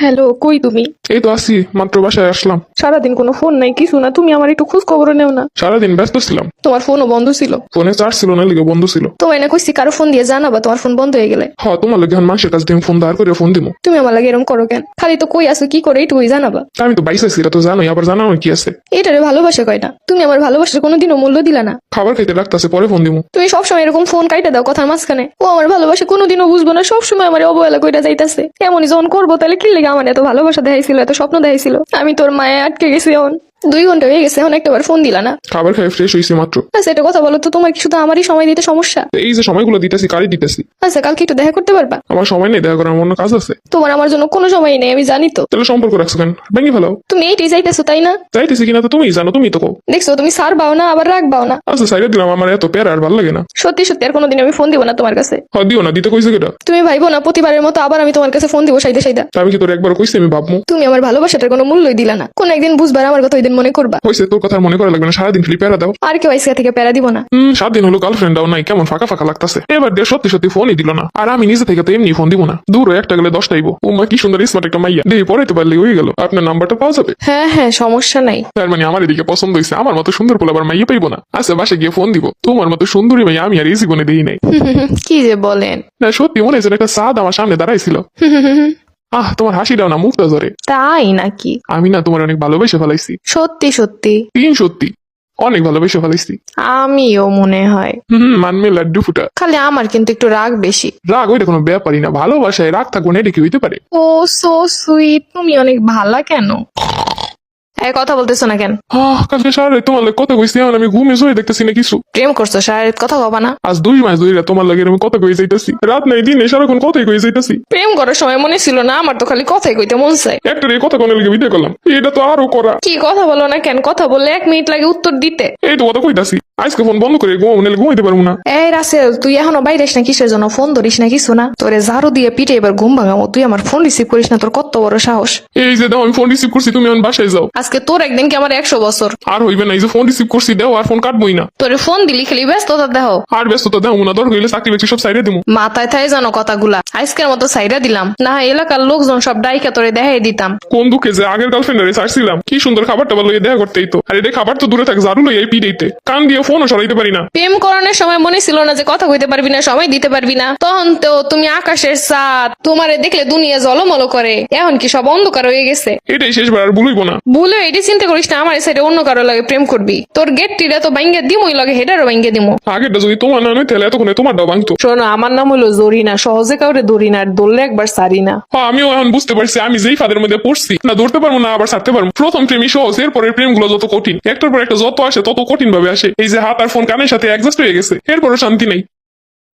Hello কই তুমি? এই তো আসি মাত্র বাসায় আসলাম। সারাদিন কোনো ফোন নাই কিছু না তুমি আমার একটু খোঁজ খবর নেও না। সারাদিন ব্যস্ত ছিলাম। তোমার ফোনও বন্ধ ছিল। ফোনে চার্জ ছিল না লিগে বন্ধ ছিল। তোমার না কইছি কারও ফোন দিয়ে জানাবা তোমার ফোন বন্ধ হয়ে গেলে? হ তোমার লগে মানুষের কাছ দিয়ে ফোন দাঁড় করে ফোন দিব তুমি আমার লাগে এরকম করো কেন? খালি তো কই আসো কি করে এইটুকুই জানাবা। আমি তো বাইসে ছিল তো জানোই আবার জানাও কি আছে? এটারে ভালোবাসা কয় না? তুমি আমার ভালোবাসার কোনোদিনও মূল্য দিলা না। খাবার খাইতে রাখতেছে পরে ফোন দিব তুমি সবসময় এরকম ফোন কাইটা দাও কথার মাঝখানে। ও আমার ভালোবাসা কোনোদিনও বুঝব না সবসময় আমার অবহেলা কইটা যাইতাছে। এমনই যখন করব তাহলে কি লেগে আমার এত ভালোবাসা দেখাইছিল এত স্বপ্ন দেখাইছিল। আমি তোর মায়ে আটকে গেছি এখন। দুই ঘণ্টা হয়ে গেছে এখন একটাবার ফোন দিলা না। খাবার খাই ফ্রেশ হয়েছে মাত্র। আচ্ছা এটা কথা বলো তো তোমার কি শুধু আমারই সময় দিতে সমস্যা? এই যে সময়গুলো দিতেছি কারি দিতেছি? আচ্ছা কালকে একটু দেখা করতে পারবা? আমার সময় নেই দেখা করার অন্য কাজ আছে? তোমার আমার জন্য কোনো সময় নেই আমি জানি তো। তাহলে সম্পর্ক রাখছো কেন? ভেঙে ফেলাও তুমি এইটাই চাইতেছো তাই না? চাইতেছি কিনা তো তুমি জানো তুমি তো কও। দেখছ তুমি সার বাও না আবার রাগ বাও না। আচ্ছা সাইডে দিলাম আমার এত প্যার আর ভালো লাগে না। সত্যি সত্যি আর কোনোদিন আমি ফোন দিব না তোমার কাছে। হ দিও না দিতে কইছে কেটা তুমি ভাইবো না প্রতিবারের মতো আবার আমি তোমার কাছে ফোন দিব সাইদা সাইদা। আমি কি তোর একবার কইছি আমি ভাবমু? তুমি আমার ভালোবাসাটার কোনো মূল্যই দিলা না। কোন একদিন বুঝবার আমার কথা ওই দিন মনে করবা? হয়েছে তোর কথা মনে করা লাগবে না সারাদিন খালি প্যারা দাও। আর কেউ আইসকা থেকে প্যারা দিব না। হম সাত দিন হলো গার্লফ্রেন্ডটাও নাই কেমন ফাঁকা ফাঁকা লাগতাছে। এবার দিয়ে সত্যি সত্যি ফোনই দিল না। আর আমি নিজে থেকে তো এমনি ফোন দিব না। দূর একটা গেলে দশটা আইবো। ও মা কি সুন্দর স্মার্ট একটা মাইয়া। দিয়ে পড়াইতে পারলে হয়ে গেল। আপনার নাম্বারটা পাওয়া যাবে? হ্যাঁ হ্যাঁ সমস্যা নাই। তার মানে আমার এদিকে পছন্দ হয়েছে আমার মতো সুন্দর পোলা আবার মাইয়া পাইবো না। আচ্ছা বাসে গিয়ে ফোন দিব। তোমার মতো সুন্দরী মাইয়া আমি আর এই জীবনে দিই নাই। কি যে বলেন। না সত্যি মনে হয়েছে একটা সাদ আমার সামনে দাঁড়াইছিল। আহ তোমার হাসি দাও না মুখটা ধরে। তাই নাকি? আমি না তোমার অনেক ভালোবেসে ফেলাইছি। সত্যি সত্যি। তিন সত্যি অনেক ভালোবেসে ফেলাইছি। আমিও মনে হয়। হম মানমে লাড্ডু ফুটা। খালি আমার কিন্তু একটু রাগ বেশি। রাগ ওইটা কোনো ব্যাপারই না ভালোবাসায় রাগ থাকব না এটা কি হইতে পারে? ও সো সুইট তুমি অনেক ভালা কেন? এই কথা বলতেছো না কেন? আহ কালকে সারা তোমার লাগে কথা কইছি এখন আমি ঘুমে শুয়ে দেখতেছি না কিছু। প্রেম করছ কথা কবা না। আজ দুই মাস ধরে তোমার লাগে আমি কথা কই যাইতাছি। রাত নাই দিনে সারাক্ষণ কথাই কই যাইতাছি। প্রেম করার সময় মনে ছিল না আমার তো খালি কথাই কইতে মন চাই একটা এই কথা কোনে লেগে করলাম। এটা তো আরও করা। কি কথা বলো না কেন? কথা বললে এক মিনিট লাগে উত্তর দিতে। এই তো কথা কইতাছি। আজকে ফোন বন্ধ করে ঘুমাবো নাহলে ঘুমাইতে পারব না। এই রাসেল তুই এখনও বাইরে না কিসের জন্য? ফোন ধরিস না কিছু না। তোরে ঝাড়ু দিয়ে পিঠে এবার ঘুম ভাঙাবো। তুই আমার ফোন রিসিভ করিস না তোর কত বড় সাহস। এই যে দাও আমি ফোন রিসিভ করছি তুমি এখন বাসায় যাও। আজকে তোর একদিন কি আমার একশো বছর? আর হইবে না এই যে ফোন রিসিভ করছি দাও আর ফোন কাটবই না। তোরে ফোন দিলি খালি ব্যস্ততা দেহ। আর ব্যস্ততা দাও না দরকার হইলে চাকরি বাকরি সব সাইডে দিমু। মাথায় থাই জানো কথাগুলা আজকের মতো সাইডা দিলাম। না এলাকার লোকজন সব ডাইকা তোরে দেখাই দিতাম। কোন দুঃখে যে আগের গার্লফ্রেন্ডারে ছাড়ছিলাম কি সুন্দর খাবার টাবার লইয়ে দেখা করতেই তো। আর এটা খাবার তো দূরে থাক ঝাড়ু লইয়ে পিড়েইতে। কান দিয়ে ফোনও সরাইতে পারি না। প্রেম করানোর সময় মনে ছিল না যে কথা কইতে পারবি না সময় দিতে পারবি না। তখন তো তুমি আকাশের সাত তোমারে দেখলে দুনিয়া জলমল করে। এখন কি সব অন্ধকার হয়ে গেছে। এটাই শেষবার আর ভুলইব না। ভুলে এটি চিন্তা করিস না আমার সাইডে অন্য কারও লাগে প্রেম করবি। তোর গেট টিরা তো বাইঙ্গে দিমই লাগে হেডারও বাইঙ্গে দিমু। আগেরটা যদি তোমার না নয় তাহলে এতক্ষণে তোমারটাও ভাঙতো। শোনো আমার নাম হলো জরিনা সহজে কাউরে ধরি না আর ধরলে একবার সারি না। হ্যাঁ, আমিও এখন বুঝতে পারছি আমি যেই ফাদের মধ্যে পড়ছি না ধরতে পারব না আবার ছাড়তে পারব। প্রথম প্রেমই সহজ এরপরের প্রেমগুলো যত কঠিন। একটার পর একটা যত আসে তত কঠিন ভাবে আসে। এই যে হাত আর ফোন কানের সাথে অ্যাডজাস্ট হয়ে গেছে এরপরও শান্তি নেই।